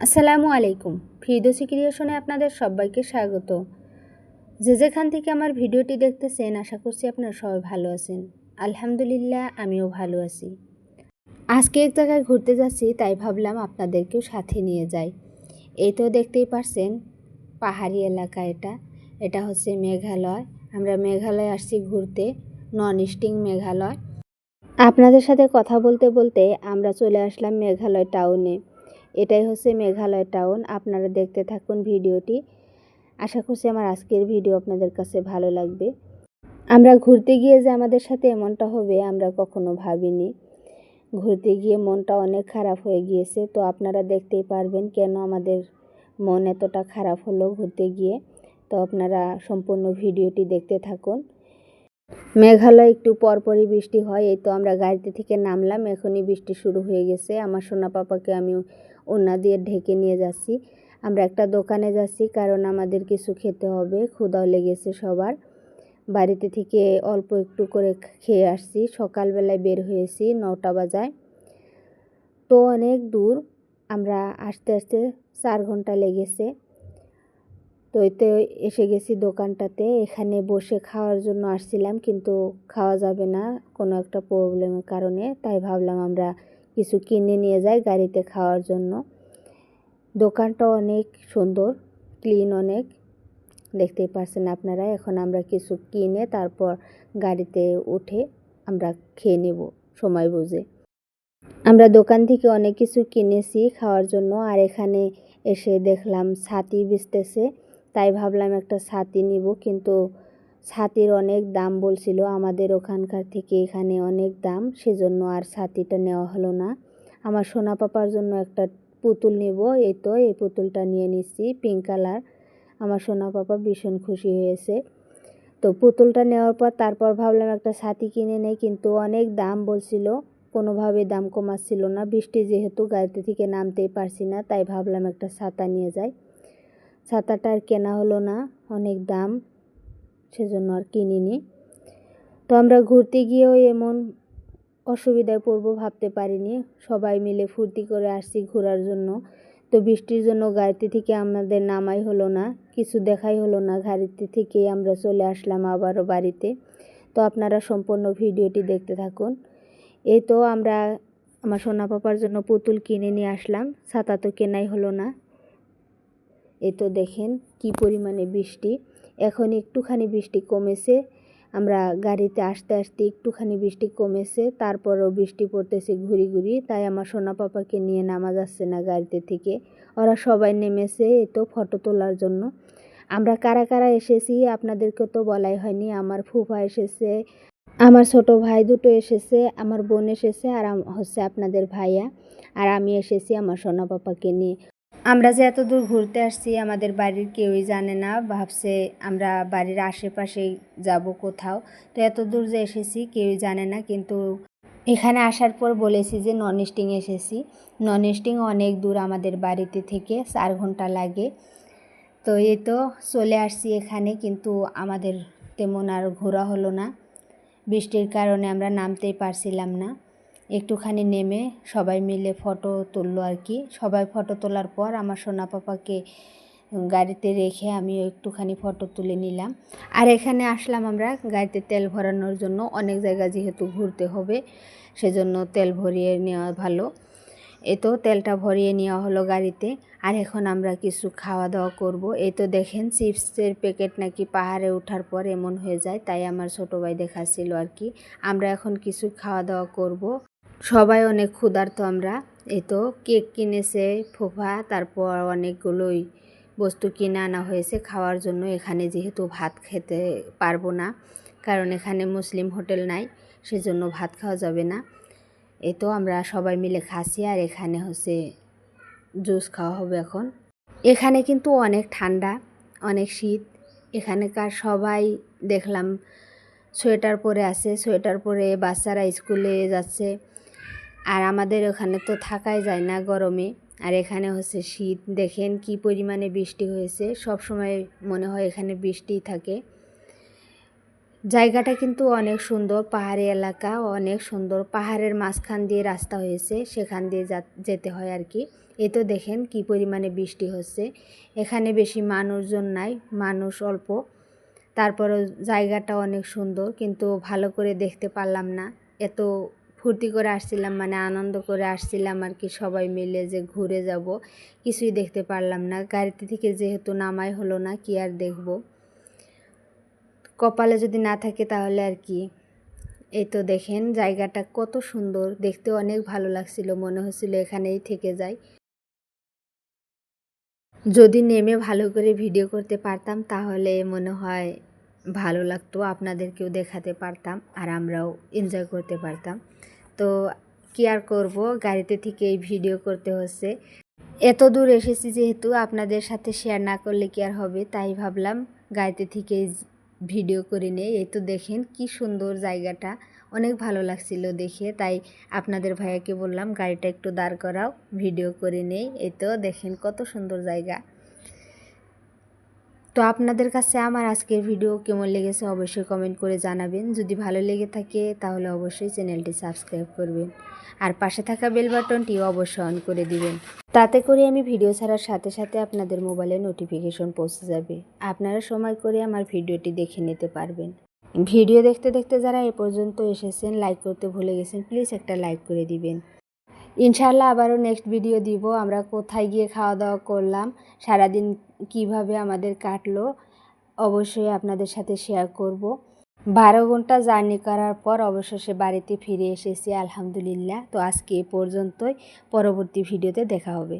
আসসালামু আলাইকুম। ফিরদোসি ক্রিয়েশনে আপনাদের সবাইকে স্বাগত। যে যেখান থেকে আমার ভিডিওটি দেখতেছেন, আশা করছি আপনারা সবাই ভালো আছেন। আলহামদুলিল্লাহ, আমিও ভালো আছি। আজকে এক জায়গায় ঘুরতে যাচ্ছি, তাই ভাবলাম আপনাদেরকেও সাথে নিয়ে যাই। এই তো দেখতেই পারছেন, পাহাড়ি এলাকা এটা। এটা হচ্ছে মেঘালয়। আমরা মেঘালয় আসছি ঘুরতে নন স্টিং মেঘালয়। আপনাদের সাথে কথা বলতে বলতে আমরা চলে আসলাম মেঘালয় টাউনে এটাই হচ্ছে মেঘালয় টাউন আপনারা দেখতে থাকুন ভিডিওটি। আশা করছি আমার আজকের ভিডিও আপনাদের কাছে ভালো লাগবে। আমরা ঘুরতে গিয়ে যে আমাদের সাথে এমনটা হবে, আমরা কখনো ভাবিনি। ঘুরতে গিয়ে মনটা অনেক খারাপ হয়ে গিয়েছে, তো আপনারা দেখতেই পারবেন কেন আমাদের মন এতটা খারাপ হলো ঘুরতে গিয়ে। তো আপনারা সম্পূর্ণ ভিডিওটি দেখতে থাকুন। মেঘালয় একটু পরপরই বৃষ্টি হয়, এই তো আমরা গাড়িতে থেকে নামলাম, এখনই বৃষ্টি শুরু হয়ে গেছে। আমার সোনা পাপাকে আমি ওনা দিয়ে ঢেকে নিয়ে যাচ্ছি। আমরা একটা দোকানে যাচ্ছি, কারণ আমাদের কিছু খেতে হবে। ক্ষুদাও লেগেছে সবার। বাড়িতে থেকে অল্প একটু করে খেয়ে আসছি। সকালবেলায় বের হয়েছি নটা বাজায়। তো অনেক দূর। আমরা আসতে আসতে চার ঘণ্টা লেগেছে। তো এতে এসে গেছি দোকানটাতে। এখানে বসে খাওয়ার জন্য আসছিলাম, কিন্তু খাওয়া যাবে না কোনো একটা প্রবলেমের কারণে। তাই ভাবলাম আমরা কিছু কিনে নিয়ে যাই গাড়িতে খাওয়ার জন্য। দোকানটা অনেক সুন্দর ক্লিন অনেক। দেখতেই পারছেন আপনারা, এখন আমরা কিছু কিনে তারপর গাড়িতে উঠে আমরা খেয়ে নেব, সময় বুঝে। আমরা দোকান থেকে অনেক কিছু কিনেছি খাওয়ার জন্য, আর এখানে এসে দেখলাম ছাতি বেচতেছে তাই ভাবলাম একটা ছাতি নিব, কিন্তু ছাতির অনেক দাম বলছিল, আমাদের ওখানকার থেকে এখানে অনেক দাম, সেজন্য আর ছাতিটা নেওয়া হলো না। আমার সোনা পাপার জন্য একটা পুতুল নেব, এই তো, এই পুতুলটা নিয়ে নিচ্ছি পিঙ্ক কালার আমার সোনা পাপা ভীষণ খুশি হয়েছে। তো পুতুলটা নেওয়ার পর তারপর ভাবলাম একটা ছাতি কিনে নেই, কিন্তু অনেক দাম বলছিল, কোনোভাবে দাম কমাচ্ছিল না। বৃষ্টি যেহেতু গাড়িতে থেকে নামতেই পারছি না, তাই ভাবলাম একটা ছাতা নিয়ে যাই। ছাতাটা আর কেনা হলো না, অনেক দাম। সেজন্য আর কিনিনি। তো আমরা ঘুরতে গিয়েও এমন অসুবিধায় পড়ব ভাবতে পারিনি। সবাই মিলে ফুর্তি করে আসছি ঘোরার জন্য। তো বৃষ্টির জন্য গাড়িতে থেকে আমাদের নামাই হলো না, কিছু দেখাই হলো না। গাড়িতে থেকেই আমরা চলে আসলাম আবারও বাড়িতে। তো আপনারা সম্পূর্ণ ভিডিওটি দেখতে থাকুন। এই তো আমরা আমার সোনা পাপার জন্য পুতুল কিনে নিয়ে আসলাম, ছাতা তো কেনাই হলো না। এ তো দেখেন কি পরিমাণে বৃষ্টি। এখন একটুখানি বৃষ্টি কমেছে। আমরা গাড়িতে আসতে আসতে একটুখানি বৃষ্টি কমেছে, তারপরও বৃষ্টি পড়তেছে ঘুরি ঘুরি, তাই আমার সোনা পাপাকে নিয়ে নামা যাচ্ছে না গাড়িতে থেকে। ওরা সবাই নেমেছে এই তো ফটো তোলার জন্য। আমরা কারা কারা এসেছি আপনাদেরকে তো বলাই হয়নি, আমার ফুফা এসেছে, আমার ছোট ভাই দুটো এসেছে, আমার বোন এসেছে, আর হচ্ছে আপনাদের ভাইয়া। আর আমি এসেছি আমার সোনা পাপাকে নিয়ে। আমরা যে এত দূর ঘুরতে আসছি, আমাদের বাড়ির কেউই জানে না, ভাবছে আমরা বাড়ির আশেপাশে যাব কোথাও। তো এত দূর যে এসেছি, কেউই জানে না, কিন্তু এখানে আসার পর বলেছি যে নন স্টিং এসেছি। নন স্টিং অনেক দূর আমাদের বাড়িতে থেকে, চার ঘণ্টা লাগে। তো এই তো চলে আসছি এখানে, কিন্তু আমাদের তেমন আর ঘোরা হলো না। বৃষ্টির কারণে আমরা নামতেই পারছিলাম না। একটুখানি নেমে সবাই মিলে ফটো তুললো আর কি। সবাই ফটো তোলার পর আমার সোনা পাপাকে গাড়িতে রেখে আমিও একটুখানি ফটো তুলে নিলাম। আর এখানে আসলাম আমরা গাড়িতে তেল ভরানোর জন্য। অনেক জায়গা যেহেতু ঘুরতে হবে, সেজন্য তেল ভরিয়ে নেওয়া ভালো। এ তো তেলটা ভরিয়ে নেওয়া হলো গাড়িতে। আর এখন আমরা কিছু খাওয়া দাওয়া করব। এই তো দেখেন চিপসের প্যাকেট নাকি পাহাড়ে ওঠার পর এমন হয়ে যায়, তাই আমার ছোটো ভাই দেখাচ্ছিল আর কি। আমরা এখন কিছু খাওয়া দাওয়া করব। সবাই অনেক ক্ষুধার্ত আমরা। এই তো কেক কিনেছে ফোফা, তারপর অনেকগুলোই বস্তু কিনে আনা হয়েছে খাওয়ার জন্য। এখানে যেহেতু ভাত খেতে পারব না, কারণ এখানে মুসলিম হোটেল নাই, সেজন্য ভাত খাওয়া যাবে না। এ তো আমরা সবাই মিলে খাচ্ছি আর এখানে হচ্ছে জুস খাওয়া হবে এখন। এখানে কিন্তু অনেক ঠান্ডা, অনেক শীত। এখানেকার সবাই দেখলাম সোয়েটার পরে আছে, সোয়েটার পরে বাচ্চারা স্কুলে যাচ্ছে। আর আমাদের ওখানে তো থাকাই যায় না গরমে। আর এখানে হচ্ছে শীত। দেখেন কি পরিমাণে বৃষ্টি হয়েছে। সব সময় মনে হয় এখানে বৃষ্টিই থাকে। জায়গাটা কিন্তু অনেক সুন্দর, পাহাড়ি এলাকা, অনেক সুন্দর। পাহাড়ের মাঝখান দিয়ে রাস্তা হয়েছে, সেখান দিয়ে যেতে হয় আর কি এ তো দেখেন কি পরিমাণে বৃষ্টি হচ্ছে। এখানে বেশি মানুষজন নাই, মানুষ অল্প। তারপরও জায়গাটা অনেক সুন্দর, কিন্তু ভালো করে দেখতে পারলাম না। এত ফুর্তি করে আসছিলাম মানে আনন্দ করে আসছিলাম আর কি সবাই মিলে যে ঘুরে যাব। কিছুই দেখতে পারলাম না। গাড়িতে থেকে যেহেতু নামাই হলো না, কি আর দেখব? কপালে যদি না থাকে তাহলে আর কি। এই তো দেখেন জায়গাটা কত সুন্দর। দেখতে অনেক ভালো লাগছিল, মনে হচ্ছিল এখানেই থেকে যাই। যদি নেমে ভালো করে ভিডিও করতে পারতাম তাহলে মনে হয় ভালো লাগতো, আপনাদেরকেও দেখাতে পারতাম আর আমরাও এনজয় করতে পারতাম। তো কি আর করব? গাড়িতে থেকে এই ভিডিও করতে হচ্ছে। এত দূর এসেছি যেহেতু আপনাদের সাথে শেয়ার না করলে কি আর হবে? তাই ভাবলাম গাড়িতে থেকে ভিডিও করে নেই। এই তো দেখেন কি সুন্দর জায়গাটা। অনেক ভালো লাগছিল দেখে। তাই আপনাদের ভাইয়াকে বললাম, গাড়িটা একটু দাঁড় করাও, ভিডিও করে নেই। এই তো দেখেন কত সুন্দর জায়গা। তো আপনাদের কাছে আমার আজকের ভিডিও কেমন লেগেছে অবশ্যই কমেন্ট করে জানাবেন। যদি ভালো লেগে থাকে তাহলে অবশ্যই চ্যানেলটি সাবস্ক্রাইব করবেন। আর পাশে থাকা বেল বাটনটি অবশ্যই অন করে দিবেন। তাতে করে আমি ভিডিও ছাড়ার সাথে সাথে আপনাদের মোবাইলে নোটিফিকেশন পৌঁছে যাবে। আপনারা সময় করে আমার ভিডিওটি দেখে নিতে পারবেন। ভিডিও দেখতে দেখতে যারা এ পর্যন্ত এসেছেন লাইক করতে ভুলে গেছেন প্লিজ একটা লাইক করে দিবেন। ইনশাল্লাহ আবারও নেক্সট ভিডিও দিব। আমরা কোথায় গিয়ে খাওয়া দাওয়া করলাম, সারাদিন কীভাবে আমাদের কাটলো, অবশ্যই আপনাদের সাথে শেয়ার করব। বারো ঘণ্টা জার্নি করার পর অবশেষে বাড়িতে ফিরে এসেছি, আলহামদুলিল্লাহ। তো আজকে এ পর্যন্তই, পরবর্তী ভিডিওতে দেখা হবে।